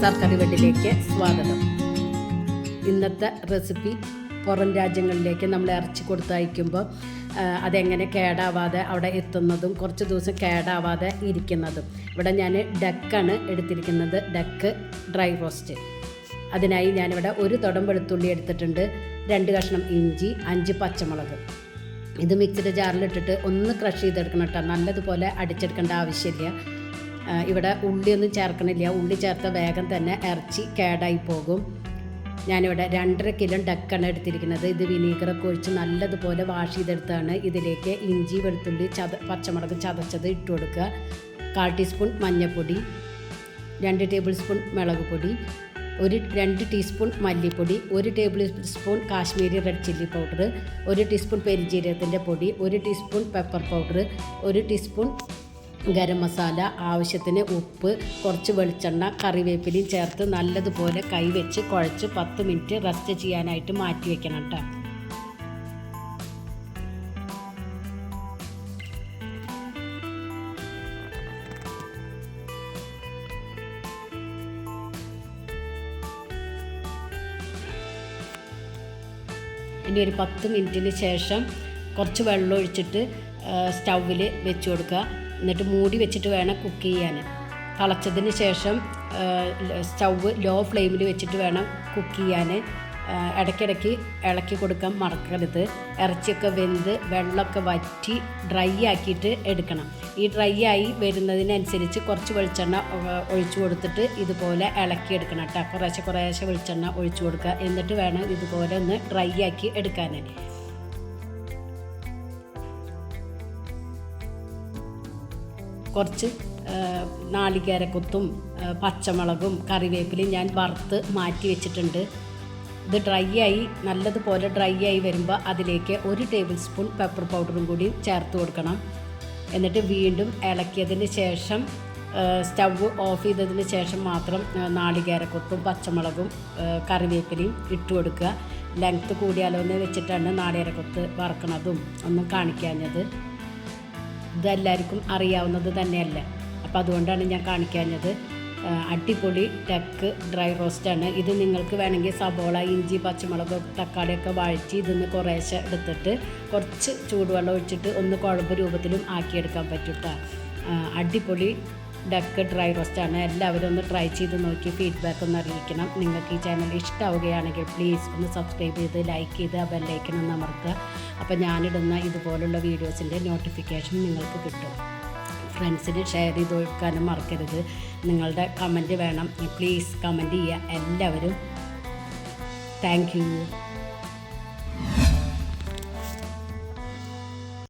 നിസാർ കറിവെട്ടിലേക്ക് സ്വാഗതം. ഇന്നത്തെ റെസിപ്പി പുറം രാജ്യങ്ങളിലേക്ക് നമ്മൾ ഇറച്ചി കൊടുത്തയക്കുമ്പോൾ അതെങ്ങനെ കേടാവാതെ അവിടെ എത്തുന്നതും കുറച്ച് ദിവസം കേടാവാതെ ഇരിക്കുന്നതും. ഇവിടെ ഞാൻ ഡക്കാണ് എടുത്തിരിക്കുന്നത് ഡക്ക് ഡ്രൈ റോസ്റ്റ്. അതിനായി ഞാനിവിടെ ഒരു തുടം വെളുത്തുള്ളി എടുത്തിട്ടുണ്ട് രണ്ട് കഷ്ണം ഇഞ്ചി അഞ്ച് പച്ചമുളക്. ഇത് മിക്സിയുടെ ജാറിലിട്ടിട്ട് ഒന്ന് ക്രഷ് ചെയ്തെടുക്കണം കേട്ടോ. നല്ലതുപോലെ അടിച്ചെടുക്കേണ്ട ആവശ്യമില്ല. ഇവിടെ ഉള്ളിയൊന്നും ചേർക്കണില്ല. ഉള്ളി ചേർത്ത വേഗം തന്നെ ഇറച്ചി കേടായി പോകും. ഞാനിവിടെ രണ്ടര കിലോ ഡക്കാണ് എടുത്തിരിക്കുന്നത്. ഇത് വിനീഗറൊക്കെ ഒഴിച്ച് നല്ലതുപോലെ വാഷ് ചെയ്തെടുത്താണ് ഇതിലേക്ക് ഇഞ്ചി വെളുത്തുള്ളി ചത പച്ചമുളക് ചതച്ചത് ഇട്ട് കൊടുക്കുക. കാൽ ടീസ്പൂൺ മഞ്ഞൾപ്പൊടി രണ്ട് ടേബിൾ സ്പൂൺ മുളക് പൊടി ഒരു രണ്ട് ടീസ്പൂൺ മല്ലിപ്പൊടി ഒരു tablespoon Kashmiri red chilli powder ഒരു ടീസ്പൂൺ പെരിജീരകത്തിന്റെ പൊടി ഒരു ടീസ്പൂൺ പെപ്പർ പൗഡർ ഒരു ടീസ്പൂൺ ഗരം മസാല ആവശ്യത്തിന് ഉപ്പ് കുറച്ച് വെളിച്ചെണ്ണ കറിവേപ്പിലയും ചേർത്ത് നല്ലതുപോലെ കൈവച്ച് കുഴച്ച് പത്ത് മിനിറ്റ് റെസ്റ്റ് ചെയ്യാനായിട്ട് മാറ്റി വെക്കണം കേട്ടോ ഇനി ഒരു പത്ത് മിനിറ്റിന് ശേഷം കുറച്ച് വെള്ളം ഒഴിച്ചിട്ട് സ്റ്റൗവിൽ വെച്ച് കൊടുക്കുക. എന്നിട്ട് മൂടി വെച്ചിട്ട് വേണം കുക്ക് ചെയ്യാൻ. തിളച്ചതിന് ശേഷം സ്റ്റൗവ് ലോ ഫ്ലെയിമിൽ വെച്ചിട്ട് വേണം കുക്ക് ചെയ്യാൻ. ഇടയ്ക്കിടയ്ക്ക് ഇളക്കി കൊടുക്കാൻ മറക്കരുത്. ഇറച്ചിയൊക്കെ വെന്ത് വെള്ളമൊക്കെ വറ്റി ഡ്രൈ ആക്കിയിട്ട് എടുക്കണം. ഈ ഡ്രൈ ആയി വരുന്നതിനനുസരിച്ച് കുറച്ച് വെളിച്ചെണ്ണ ഒഴിച്ചു കൊടുത്തിട്ട് ഇതുപോലെ ഇളക്കി എടുക്കണം കേട്ടോ. കുറേശ്ശെ കുറേശ്ശെ വെളിച്ചെണ്ണ ഒഴിച്ചു കൊടുക്കുക. എന്നിട്ട് വേണം ഇതുപോലെ ഒന്ന് ഡ്രൈ ആക്കി എടുക്കാൻ. കുറച്ച് നാളികേരക്കൊത്തും പച്ചമുളകും കറിവേപ്പിലയും ഞാൻ വറുത്ത് മാറ്റി വെച്ചിട്ടുണ്ട്. ഇത് ഡ്രൈ ആയി നല്ലതുപോലെ ഡ്രൈ ആയി വരുമ്പോൾ അതിലേക്ക് ഒരു ടേബിൾ സ്പൂൺ പെപ്പർ പൗഡറും കൂടി ചേർത്ത് കൊടുക്കണം. എന്നിട്ട് വീണ്ടും ഇളക്കിയതിന് ശേഷം സ്റ്റവ് ഓഫ് ചെയ്തതിന് ശേഷം മാത്രം നാളികേരക്കൊത്തും പച്ചമുളകും കറിവേപ്പിലയും ഇട്ട് കൊടുക്കുക. ലെങ്ത്ത് കൂടിയാലോ എന്ന് വെച്ചിട്ടാണ് നാളികേരക്കൊത്ത് വറക്കണതും ഒന്നും കാണിക്കാഞ്ഞത്. ഇതെല്ലാവർക്കും അറിയാവുന്നത് തന്നെയല്ല. അപ്പോൾ അതുകൊണ്ടാണ് ഞാൻ കാണിക്കാഞ്ഞത്. അടിപൊളി ടക്ക് ഡ്രൈ റോസ്റ്റാണ്. ഇത് നിങ്ങൾക്ക് വേണമെങ്കിൽ സബോള ഇഞ്ചി പച്ചമുളക് തക്കാളിയൊക്കെ വഴറ്റി ഇതിന്ന് കുറേശ്ശെ എടുത്തിട്ട് കുറച്ച് ചൂടുവെള്ളം ഒഴിച്ചിട്ട് ഒന്ന് കുഴമ്പ് രൂപത്തിലും ആക്കിയെടുക്കാൻ പറ്റും കേട്ടോ അടിപൊളി ഡക്ക് ഡ്രൈ റോസ്റ്റാണ്. എല്ലാവരും ഒന്ന് ട്രൈ ചെയ്ത് നോക്കി ഫീഡ്ബാക്ക് ഒന്ന് അറിയിക്കണം. നിങ്ങൾക്ക് ഈ ചാനൽ ഇഷ്ടമാവുകയാണെങ്കിൽ പ്ലീസ് ഒന്ന് സബ്സ്ക്രൈബ് ചെയ്ത് ലൈക്ക് ചെയ്ത് ആ ബെല്ലൈക്കൺ ഒന്ന് അമർത്തുക. അപ്പോൾ ഞാനിടുന്ന ഇതുപോലുള്ള വീഡിയോസിന്റെ നോട്ടിഫിക്കേഷൻ നിങ്ങൾക്ക് കിട്ടും. ഫ്രണ്ട്സിന് ഷെയർ ചെയ്ത് കൊടുക്കാനും മറക്കരുത്. നിങ്ങളുടെ കമന്റ് വേണം. പ്ലീസ് കമന്റ് ചെയ്യുക. എല്ലാവരും താങ്ക്